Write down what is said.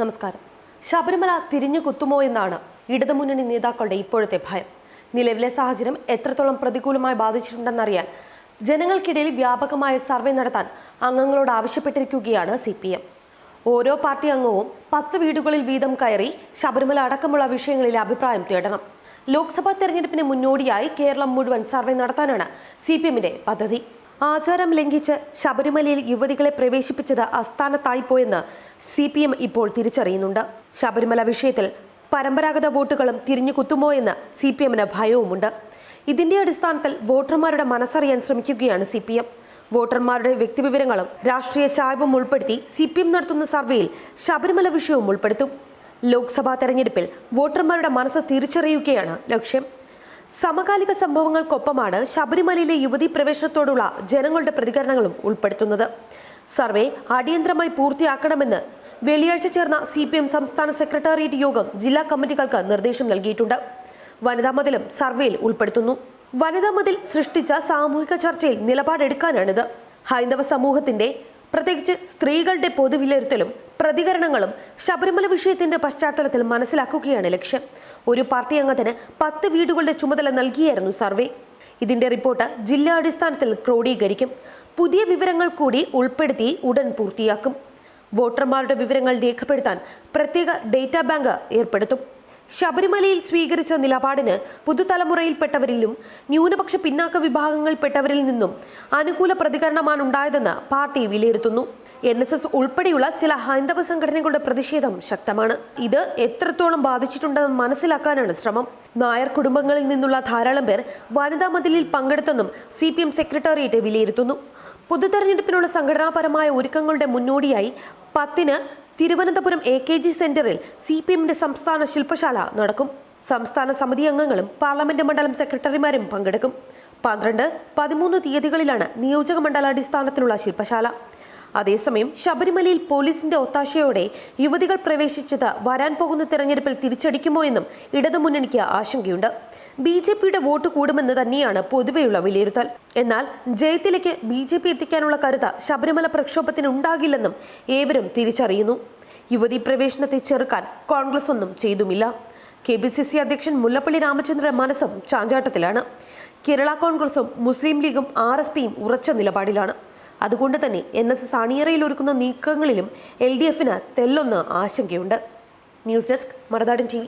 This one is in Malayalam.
നമസ്കാരം. ശബരിമല തിരിഞ്ഞു കുത്തുമോ എന്നാണ് ഇടതുമുന്നണി നേതാക്കളുടെ ഇപ്പോഴത്തെ ഭയം. നിലവിലെ സാഹചര്യം എത്രത്തോളം പ്രതികൂലമായി ബാധിച്ചിട്ടുണ്ടെന്നറിയാൻ ജനങ്ങൾക്കിടയിൽ വ്യാപകമായ സർവേ നടത്താൻ അംഗങ്ങളോട് ആവശ്യപ്പെട്ടിരിക്കുകയാണ് സി പി എം ഓരോ പാർട്ടി അംഗവും പത്ത് വീടുകളിൽ വീതം കയറി ശബരിമല അടക്കമുള്ള വിഷയങ്ങളിൽ അഭിപ്രായം തേടണം. ലോക്സഭാ തെരഞ്ഞെടുപ്പിന് മുന്നോടിയായി കേരളം മുഴുവൻ സർവേ നടത്താനാണ് സി പി എമ്മിന്റെ പദ്ധതി. ആചാരം ലംഘിച്ച് ശബരിമലയിൽ യുവതികളെ പ്രവേശിപ്പിച്ചത് അസ്ഥാനത്തായിപ്പോയെന്ന് സി പി എം ഇപ്പോൾ തിരിച്ചറിയുന്നുണ്ട്. ശബരിമല വിഷയത്തിൽ പരമ്പരാഗത വോട്ടുകളും തിരിഞ്ഞു കുത്തുമോ എന്ന് സി പി എമ്മിന് ഭയവുമുണ്ട്. ഇതിന്റെ അടിസ്ഥാനത്തിൽ വോട്ടർമാരുടെ മനസ്സറിയാൻ ശ്രമിക്കുകയാണ് സി പി എം വോട്ടർമാരുടെ വ്യക്തിവിവരങ്ങളും രാഷ്ട്രീയ ചായവും ഉൾപ്പെടുത്തി സി പി എം നടത്തുന്ന സർവേയിൽ ശബരിമല വിഷയവും ഉൾപ്പെടുത്തും. ലോക്സഭാ തെരഞ്ഞെടുപ്പിൽ വോട്ടർമാരുടെ മനസ്സ് തിരിച്ചറിയുകയാണ് ലക്ഷ്യം. സമകാലിക സംഭവങ്ങൾക്കൊപ്പമാണ് ശബരിമലയിലെ യുവതി പ്രവേശനത്തോടുള്ള ജനങ്ങളുടെ പ്രതികരണങ്ങളും ഉൾപ്പെടുത്തുന്നത്. സർവേ അടിയന്തരമായി പൂർത്തിയാക്കണമെന്ന് വെള്ളിയാഴ്ച ചേർന്ന സി പി എം സംസ്ഥാന സെക്രട്ടേറിയറ്റ് യോഗം ജില്ലാ കമ്മിറ്റികൾക്ക് നിർദ്ദേശം നൽകിയിട്ടുണ്ട്. വനിതാ മതിലും സർവേയിൽ ഉൾപ്പെടുത്തുന്നു. വനിതാ മതിൽ സൃഷ്ടിച്ച സാമൂഹിക ചർച്ചയിൽ നിലപാടെടുക്കാനാണിത്. ഹൈന്ദവ സമൂഹത്തിന്റെ പ്രത്യേകിച്ച് സ്ത്രീകളുടെ പൊതുവിലയിരുത്തലും പ്രതികരണങ്ങളും ശബരിമല വിഷയത്തിന്റെ പശ്ചാത്തലത്തിൽ മനസ്സിലാക്കുകയാണ് ലക്ഷ്യം. ഒരു പാർട്ടി അംഗത്തിന് പത്ത് വീടുകളുടെ ചുമതല നൽകിയായിരുന്നു സർവേ. ഇതിന്റെ റിപ്പോർട്ട് ജില്ലാ അടിസ്ഥാനത്തിൽ ക്രോഡീകരിക്കും. പുതിയ വിവരങ്ങൾ കൂടി ഉൾപ്പെടുത്തി ഉടൻ പൂർത്തിയാക്കും. വോട്ടർമാരുടെ വിവരങ്ങൾ രേഖപ്പെടുത്താൻ പ്രത്യേക ഡേറ്റാ ബാങ്ക് ഏർപ്പെടുത്തും. ശബരിമലയിൽ സ്വീകരിച്ച നിലപാടിന് പുതുതലമുറയിൽപ്പെട്ടവരിലും ന്യൂനപക്ഷ പിന്നാക്ക വിഭാഗങ്ങളിൽപ്പെട്ടവരിൽ നിന്നും അനുകൂല പ്രതികരണമാണ് ഉണ്ടായതെന്ന് പാർട്ടി വിലയിരുത്തുന്നു. എൻ എസ് എസ് ഉൾപ്പെടെയുള്ള ചില ഹൈന്ദവ സംഘടനകളുടെ പ്രതിഷേധം ശക്തമാണ്. ഇത് എത്രത്തോളം ബാധിച്ചിട്ടുണ്ടെന്ന് മനസ്സിലാക്കാനാണ് ശ്രമം. നായർ കുടുംബങ്ങളിൽ നിന്നുള്ള ധാരാളം പേർ വനിതാ മതിലിൽ പങ്കെടുത്തെന്നും സി പി എം സെക്രട്ടേറിയറ്റ് വിലയിരുത്തുന്നു. പൊതുതെരഞ്ഞെടുപ്പിനുള്ള സംഘടനാപരമായ ഒരുക്കങ്ങളുടെ മുന്നോടിയായി പത്തിന് തിരുവനന്തപുരം എ കെ ജി സെന്ററിൽ സി പി എമ്മിന്റെ സംസ്ഥാന ശില്പശാല നടക്കും. സംസ്ഥാന സമിതി അംഗങ്ങളും പാർലമെന്റ് മണ്ഡലം സെക്രട്ടറിമാരും പങ്കെടുക്കും. പന്ത്രണ്ട് പതിമൂന്ന് തീയതികളിലാണ് നിയോജക മണ്ഡലാടിസ്ഥാനത്തിലുള്ള ശില്പശാല. അതേസമയം ശബരിമലയിൽ പോലീസിന്റെ ഒത്താശയോടെ യുവതികൾ പ്രവേശിച്ചത് വരാൻ പോകുന്ന തെരഞ്ഞെടുപ്പിൽ തിരിച്ചടിക്കുമോ എന്നും ഇടതുമുന്നണിക്ക് ആശങ്കയുണ്ട്. ബി ജെ പിയുടെ വോട്ട് കൂടുമെന്ന് തന്നെയാണ് പൊതുവെയുള്ള വിലയിരുത്തൽ. എന്നാൽ ജയത്തിലേക്ക് ബി ജെ പി എത്തിക്കാനുള്ള കരുത ശബരിമല പ്രക്ഷോഭത്തിന് ഉണ്ടാകില്ലെന്നും ഏവരും തിരിച്ചറിയുന്നു. യുവതി പ്രവേശനത്തെ ചെറുക്കാൻ കോൺഗ്രസ് ഒന്നും ചെയ്തുമില്ല. കെ പി സി സി അധ്യക്ഷൻ മുല്ലപ്പള്ളി രാമചന്ദ്രൻ മനസ്സും ചാഞ്ചാട്ടത്തിലാണ്. കേരള കോൺഗ്രസും മുസ്ലിം ലീഗും ആർ എസ് പിയും ഉറച്ച നിലപാടിലാണ്. അതുകൊണ്ട് തന്നെ എൻ എസ് എസ് അണിയറയിൽ ഒരുക്കുന്ന നീക്കങ്ങളിലും എൽ ഡി എഫിന് തെല്ലൊന്ന് ആശങ്കയുണ്ട്. ന്യൂസ് ഡെസ്ക് മറുനാടൻ ടി